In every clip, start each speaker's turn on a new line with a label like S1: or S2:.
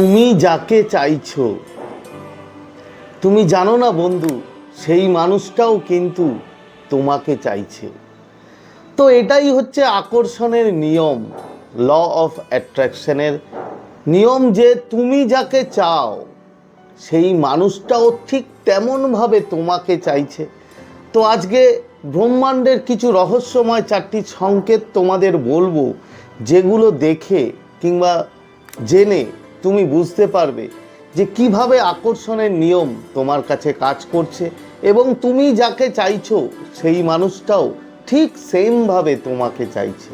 S1: তুমি যাকে চাইছো। তুমি জানো না বন্ধু, সেই মানুষটাও কিন্তু তোমাকে চাইছে। তো এটাই হচ্ছে আকর্ষণের নিয়ম ল অফ অ্যাট্রাকশনের নিয়ম যে তুমি যাকে চাও, সেই মানুষটাও ঠিক তেমনভাবে তোমাকে চাইছে। তো আজকে ব্রহ্মাণ্ডের কিছু রহস্যময় চারটি সংকেত তোমাদের বলব, যেগুলো দেখে কিংবা জেনে তুমি বুঝতে পারবে যে কীভাবে আকর্ষণের নিয়ম তোমার কাছে কাজ করছে এবং তুমি যাকে চাইছো, সেই মানুষটাও ঠিক সেমভাবে তোমাকে চাইছে।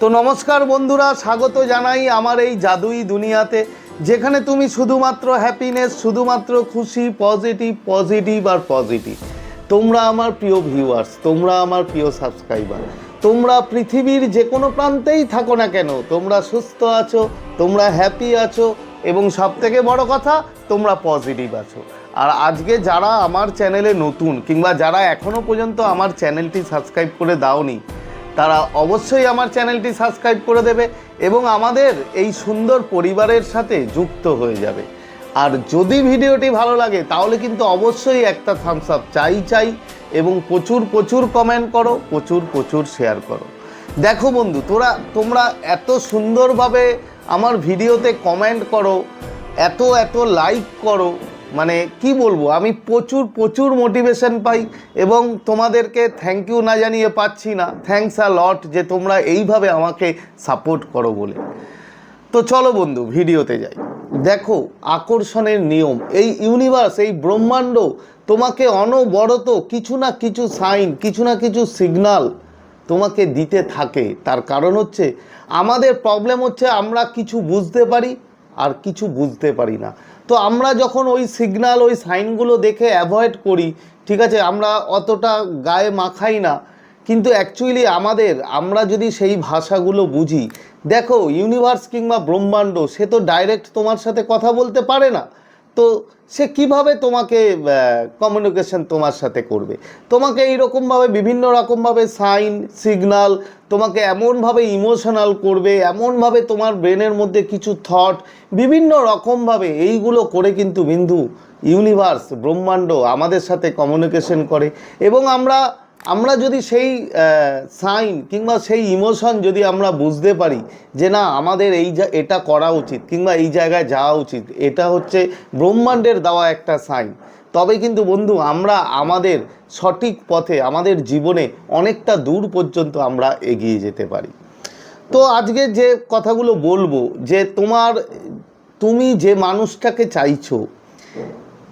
S1: তো নমস্কার বন্ধুরা, স্বাগত জানাই আমার এই জাদুই দুনিয়াতে, যেখানে তুমি শুধুমাত্র হ্যাপিনেস শুধুমাত্র খুশি পজিটিভ পজিটিভ আর পজিটিভ তোমরা আমার প্রিয় ভিউয়ার্স তোমরা আমার প্রিয় সাবস্ক্রাইবার তোমরা পৃথিবীর যে কোনো প্রান্তেই থাকো না কেন, তোমরা সুস্থ আছো, তোমরা হ্যাপি আছো, এবং সব থেকে বড় কথা, তোমরা পজিটিভ আছো। আর আজকে যারা আমার চ্যানেলে নতুন, কিংবা যারা এখনও পর্যন্ত আমার চ্যানেলটি সাবস্ক্রাইব করে দাওনি, তারা অবশ্যই আমার চ্যানেলটি সাবস্ক্রাইব করে দেবে, এবং আমাদের এই সুন্দর পরিবারের সাথে যুক্ত হয়ে যাবে। আর যদি ভিডিওটি ভালো লাগে, তাহলে কিন্তু অবশ্যই একটা থামস আপ চাই চাই এবং প্রচুর প্রচুর কমেন্ট করো, প্রচুর প্রচুর শেয়ার করো। দেখো বন্ধু, তোরা, তোমরা এত সুন্দরভাবে আমার ভিডিওতে কমেন্ট করো, এত এত লাইক করো মানে কি বলব, আমি প্রচুর প্রচুর মোটিভেশন পাই এবং তোমাদেরকে থ্যাংক ইউ না জানিয়ে পাচ্ছি না। থ্যাংকস আ লট যে তোমরা এইভাবে আমাকে সাপোর্ট করো বলে। তো চলো বন্ধু, ভিডিওতে যাই। দেখো, আকর্ষণের নিয়ম, এই ইউনিভার্স এই ব্রহ্মাণ্ড তোমাকে অনবরত কিছু না কিছু সাইন কিছু না কিছু সিগনাল তোমাকে দিতে থাকে। তার কারণ হচ্ছে, আমাদের প্রবলেম হচ্ছে আমরা কিছু বুঝতে পারি আর কিছু বুঝতে পারি না। তো আমরা যখন ওই সিগনাল ওই সাইনগুলো দেখে অ্যাভয়েড করি, ঠিক আছে, আমরা অতটা গায়ে মাখাই না। কিন্তু অ্যাকচুয়ালি আমাদের, আমরা যদি সেই ভাষাগুলো বুঝি, দেখো ইউনিভার্স কিংবা ব্রহ্মাণ্ড, সে তো ডাইরেক্ট তোমার সাথে কথা বলতে পারে না। তো সে কীভাবে তোমাকে কমিউনিকেশন তোমার সাথে করবে? তোমাকে এইরকমভাবে বিভিন্ন রকমভাবে সাইন সিগনাল তোমাকে এমনভাবে ইমোশনাল করবে, এমনভাবে তোমার ব্রেনের মধ্যে কিছু থট বিভিন্ন রকমভাবে এইগুলো করে কিন্তু বিন্দু ইউনিভার্স ব্রহ্মাণ্ড আমাদের সাথে কমিউনিকেশন করে। এবং আমরা আমরা যদি সেই সাইন কিংবা সেই ইমোশন যদি আমরা বুঝতে পারি যে না, আমাদের এই যা এটা করা উচিত কিংবা এই জায়গায় যাওয়া উচিত, এটা হচ্ছে ব্রহ্মাণ্ডের দেওয়া একটা সাইন তবে কিন্তু বন্ধু আমরা আমাদের সঠিক পথে, আমাদের জীবনে অনেকটা দূর পর্যন্ত আমরা এগিয়ে যেতে পারি। তো আজকে যে কথাগুলো বলব, যে তোমার, তুমি যে মানুষটাকে চাইছো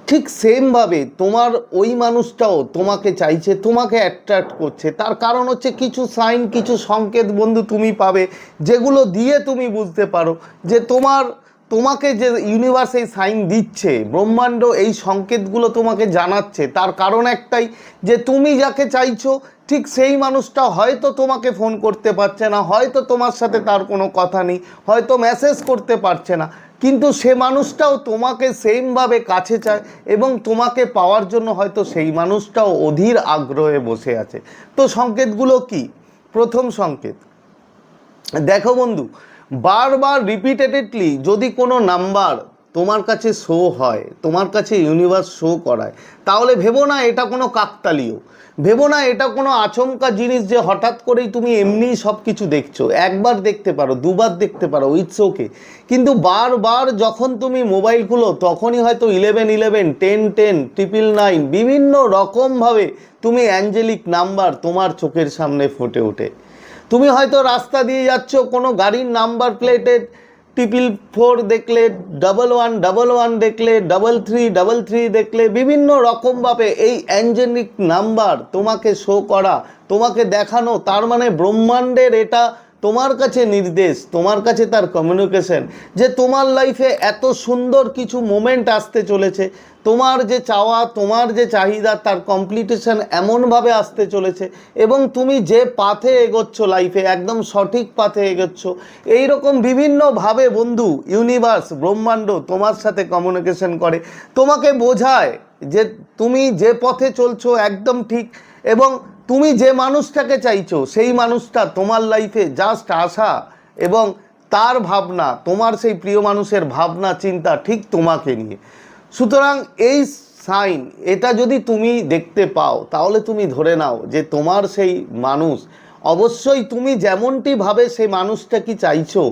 S1: ঠিক সেমভাবে তোমার ওই মানুষটাও তোমাকে চাইছে, তোমাকে অ্যাট্রাক্ট করছে। তার কারণ হচ্ছে কিছু সাইন কিছু সংকেত বন্ধু তুমি পাবে, যেগুলো দিয়ে তুমি বুঝতে পারো যে তোমার, তোমাকে যে ইউনিভার্স এই সাইন দিচ্ছে, ব্রহ্মাণ্ড এই সংকেতগুলো তোমাকে জানাচ্ছে, তার কারণ একটাই যে তুমি যাকে চাইছো, ঠিক সেই মানুষটা হয়তো তোমাকে ফোন করতে পারছে না, হয়তো তোমার সাথে তার কোনো কথা নেই, হয়তো মেসেজ করতে পারছে না। কিন্তু সে মানুষটাও তোমাকে সেমভাবে কাছে চায় এবং তোমাকে পাওয়ার জন্য হয়তো সেই মানুষটাও অধীর আগ্রহে বসে আছে। তো সংকেতগুলো কি? প্রথম সংকেত। দেখো বন্ধু, বারবার রিপিটেডলি যদি কোনো নাম্বার তোমার কাছে শো হয়, তোমার কাছে ইউনিভার্স শো করায়। তাহলে ভেবো না এটা কোনো কাকতালীয়। ভেবো না এটা কোনো আচমকা জিনিস যে হঠাৎ করেই তুমি এমনিই সব কিছু দেখছ। একবার দেখতে পারো, দুবার দেখতে পারো ইটস ওকে কিন্তু বারবার যখন তুমি মোবাইল খুলো, তখনই হয়তো eleven eleven ten ten triple nine বিভিন্ন রকমভাবে তুমি অ্যাঞ্জেলিক নাম্বার তোমার চোখের সামনে ফুটে ওঠে। তুমি হয়তো রাস্তা দিয়ে যাচ্ছ, কোনো গাড়ির নাম্বার প্লেটেড ট্রিপল ফোর দেখলে ডাবল ওয়ান ডাবল ওয়ান দেখলে ডাবল থ্রি ডাবল থ্রি দেখলে বিভিন্ন রকমভাবে এই অ্যাঞ্জেনিক নাম্বার তোমাকে শো করা, তোমাকে দেখানো, তার মানে ব্রহ্মাণ্ডের এটা তোমার কাছে নির্দেশ, তোমার কাছে তার কমিউনিকেশন যে তোমার লাইফে এত সুন্দর কিছু মোমেন্ট আসতে চলেছে, তোমার যে চাওয়া, তোমার যে চাহিদা, তার কমপ্লিটেশন এমনভাবে আসতে চলেছে এবং তুমি যে পাথে এগোচ্ছ লাইফে একদম সঠিক পাথে এগোচ্ছ, এইরকম বিভিন্নভাবে বন্ধু ইউনিভার্স ব্রহ্মাণ্ড তোমার সাথে কমিউনিকেশন করে, তোমাকে বোঝায় যে তুমি যে পথে চলছো একদম ঠিক এবং তুমি যে মানুষটাকে চাইছো, সেই মানুষটা তোমার লাইফে জাস্ট আসা এবং তার ভাবনা, তোমার সেই প্রিয় মানুষের ভাবনা, চিন্তা ঠিক তোমাকে নিয়ে। সুতরাং এই সাইন এটা যদি তুমি দেখতে পাও, তাহলে তুমি ধরে নাও যে তোমার সেই মানুষ। অবশ্যই তুমি যেমনটি ভাবে সেই মানুষটা কি চাইছো,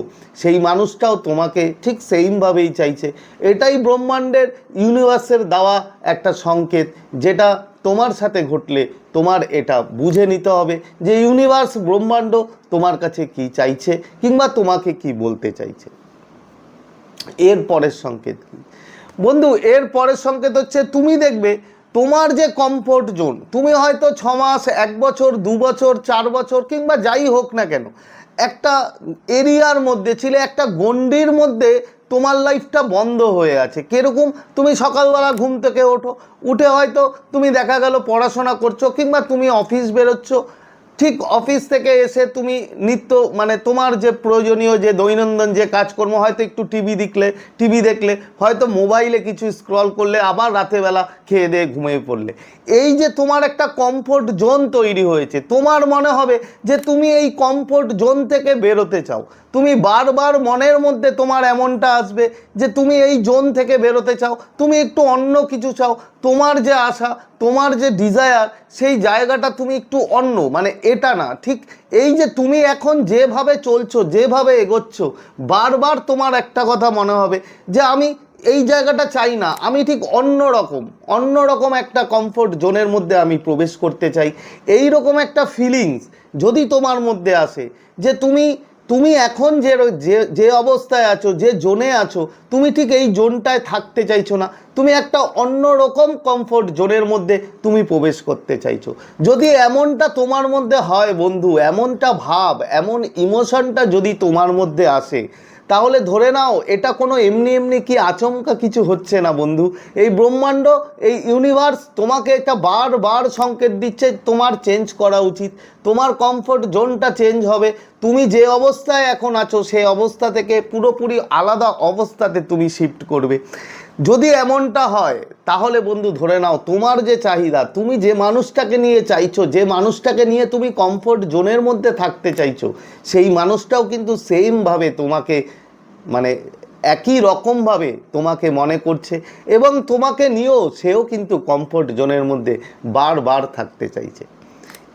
S1: সেই মানুষটাও তোমাকে ঠিক সেইমভাবেই চাইছে। এটাই ব্রহ্মাণ্ডের ইউনিভার্সের দেওয়া একটা সংকেত, যেটা তোমার সাথে ঘটলে তোমার এটা বুঝে নিতে হবে যে ইউনিভার্স ব্রহ্মাণ্ড তোমার কাছে কি চাইছে কিংবা তোমাকে কি বলতে চাইছে। এর পরের সংকেত কি? বন্ধু, এর পরের সংকেত হচ্ছে তুমি দেখবে তোমার যে কমফোর্ট জোন তুমি হয়তো ছ মাস, এক বছর, দু বছর, চার বছর কিংবা যাই হোক না কেন, একটা এরিয়ার মধ্যে ছিলে একটা গণ্ডির মধ্যে তোমার লাইফটা বন্ধ হয়ে আছে। কীরকম? তুমি সকালবেলা ঘুম থেকে ওঠো, উঠে হয়তো তুমি দেখা গেল পড়াশোনা করছ কিংবা তুমি অফিস বেরোচ্ছ ঠিক অফিস থেকে এসে তুমি নিত্য মানে তোমার যে প্রয়োজনীয় যে দৈনন্দিন যে কাজকর্ম, হয়তো একটু টিভি দেখলে টিভি দেখলে, হয়তো মোবাইলে কিছু স্ক্রল করলে, আবার রাতেবেলা খেয়ে দিয়ে ঘুমিয়ে পড়লে। এই যে তোমার একটা কমফোর্ট জোন তৈরি হয়েছে, তোমার মনে হবে যে তুমি এই কমফোর্ট জোন থেকে বেরোতে চাও। তুমি বারবার মনের মধ্যে তোমার এমনটা আসবে যে তুমি এই জোন থেকে বেরোতে চাও, তুমি একটু অন্য কিছু চাও। তোমার যে আশা, তোমার যে ডিজায়ার সেই জায়গাটা তুমি একটু অন্য মানে এটা না। ঠিক এই যে তুমি এখন যেভাবে চলছো, যেভাবে এগোচ্ছ, বারবার তোমার একটা কথা মনে হবে যে আমি এই জায়গাটা চাই না। আমি ঠিক অন্য রকম অন্য রকম একটা কমফোর্ট জোনের মধ্যে আমি প্রবেশ করতে চাই। এই রকম একটা ফিলিংস যদি তোমার মধ্যে আসে যে তুমি তুমি এখন যে যে- অবস্থায় আছো, যে জোনে আছো, তুমি ঠিক এই জোনটায় থাকতে চাইছো না। তুমি একটা অন্য রকম কমফোর্ট জোনের মধ্যে তুমি প্রবেশ করতে চাইছো। যদি এমনটা তোমার মধ্যে হয় বন্ধু, এমনটা ভাব, এমন ইমোশনটা যদি তোমার মধ্যে আসে তাহলে ধরে নাও, এটা কোনো এমনি এমনি কি আচমকা কিছু হচ্ছে না বন্ধু? এই ব্রহ্মাণ্ড, এই ইউনিভার্স তোমাকে একটা বারবার সংকেত দিচ্ছে, তোমার চেঞ্জ করা উচিত, তোমার কমফোর্ট জোনটা চেঞ্জ হবে। তুমি যে অবস্থায় এখন আছো সেই অবস্থা থেকে পুরোপুরি আলাদা অবস্থাতে তুমি শিফট করবে। যদি এমনটা হয়, তাহলে বন্ধু ধরে নাও, তোমার যে চাহিদা, তুমি যে মানুষটাকে নিয়ে চাইছো, যে মানুষটাকে নিয়ে তুমি কমফোর্ট জোনের মধ্যে থাকতে চাইছো, সেই মানুষটাও কিন্তু সেমভাবে তোমাকে মানে একই রকমভাবে তোমাকে মনে করছে এবং তোমাকে নিয়েও সেও কিন্তু কমফোর্ট জোনের মধ্যে বারবার থাকতে চাইছে।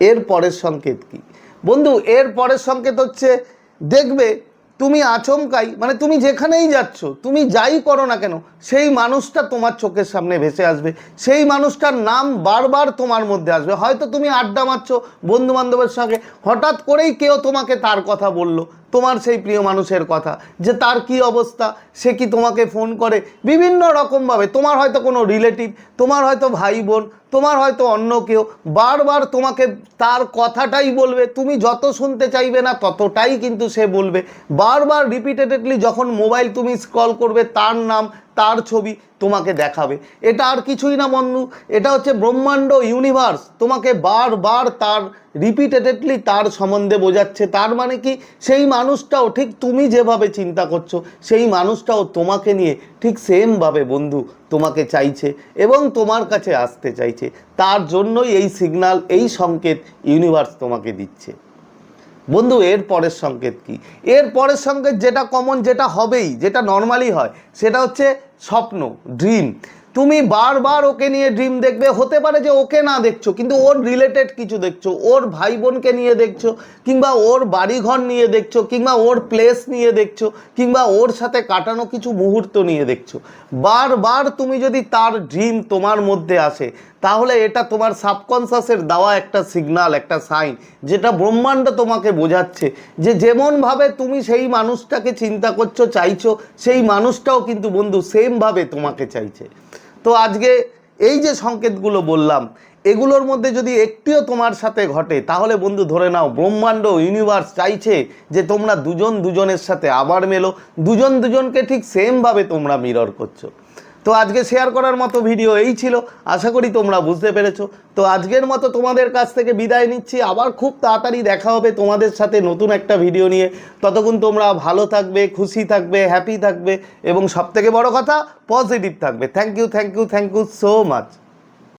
S1: এর পরের সংকেত কি? বন্ধু, এর পরের সংকেত হচ্ছে, দেখবে তুমি আচমকাই মানে তুমি যেখানেই যাচ্ছ, তুমি যাই করো না কেন, সেই মানুষটা তোমার চোখের সামনে ভেসে আসবে। সেই মানুষটার নাম বারবার তোমার মধ্যে আসবে। হয়তো তুমি আড্ডা মারছো বন্ধু বান্ধবের সঙ্গে, হঠাৎ করেই কেউ তোমাকে তার কথা বলল, তোমার সেই প্রিয় মানুষের কথা, যে তার কি অবস্থা, সে কি তোমাকে ফোন করে, বিভিন্ন রকমভাবে, তোমার হয়তো কোনো রিলেটিভ, তোমার হয়তো ভাই বোন তোমার হয়তো অন্য কেউ বারবার তোমাকে তার কথাটাই বলবে, তুমি যত শুনতে চাইবে না ততটাই কিন্তু সে বলবে। বারবার রিপিটেডলি যখন মোবাইল তুমি স্ক্রল করবে, তার নাম, তার ছবি তোমাকে দেখাবে। এটা আর কিছুই না বন্ধু, এটা হচ্ছে ব্রহ্মাণ্ড ইউনিভার্স তোমাকে বারবার তার রিপিটেডলি তার সম্বন্ধে বোঝাচ্ছে। তার মানে কি? সেই মানুষটাও ঠিক তুমি যেভাবে চিন্তা করছ, সেই মানুষটাও তোমাকে নিয়ে ঠিক সেমভাবে বন্ধু তোমাকে চাইছে এবং তোমার কাছে আসতে চাইছে। তার জন্যই এই সিগনাল এই সংকেত ইউনিভার্স তোমাকে দিচ্ছে। বন্ধু, এর পরের সংকেত কি? এর পরের সংকেত যেটা কমন যেটা হবেই, যেটা নর্মালি হয়, সেটা হচ্ছে স্বপ্ন ড্রিম তুমি বারবার ওকে নিয়ে ড্রিম দেখবে, হতে পারে যে ওকে না দেখছ, কিন্তু ওর রিলেটেড কিছু দেখছ, ওর ভাই বোনকে নিয়ে দেখছ, কিংবা ওর বাড়িঘর নিয়ে দেখছ, কিংবা ওর প্লেস নিয়ে দেখছ, কিংবা ওর সাথে কাটানো কিছু মুহূর্ত নিয়ে দেখছ। বারবার তুমি যদি তার ড্রিম তোমার মধ্যে আসে তাহলে এটা তোমার সাবকনসাসের দেওয়া একটা সিগনাল, একটা সাইন, যেটা ব্রহ্মাণ্ড তোমাকে বোঝাচ্ছে যে যেমনভাবে তুমি সেই মানুষটাকে চিন্তা করছ, চাইছো, সেই মানুষটাও কিন্তু বন্ধু সেমভাবে তোমাকে চাইছে। তো আজকে এই যে সংকেতগুলো বললাম, এগুলোর মধ্যে যদি একটিও তোমার সাথে ঘটে, তাহলে বন্ধু ধরে নাও, ব্রহ্মাণ্ড ইউনিভার্স চাইছে যে তোমরা দুজন দুজনের সাথে আবার মেলো, দুজন দুজনকে ঠিক সেমভাবে তোমরা মিরর করছ। তো আজকে শেয়ার করার মতো ভিডিও এই ছিল। আশা করি তোমরা বুঝতে পেরেছ। তো আজকের মতো তোমাদের কাছ থেকে বিদায় নিচ্ছি। আবার খুব তাড়াতাড়ি দেখা হবে তোমাদের সাথে নতুন একটা ভিডিও নিয়ে। ততক্ষণ তোমরা ভালো থাকবে, খুশি থাকবে হ্যাপি থাকবে এবং সবথেকে বড় কথা পজিটিভ থাকবে। Thank you thank you thank you so much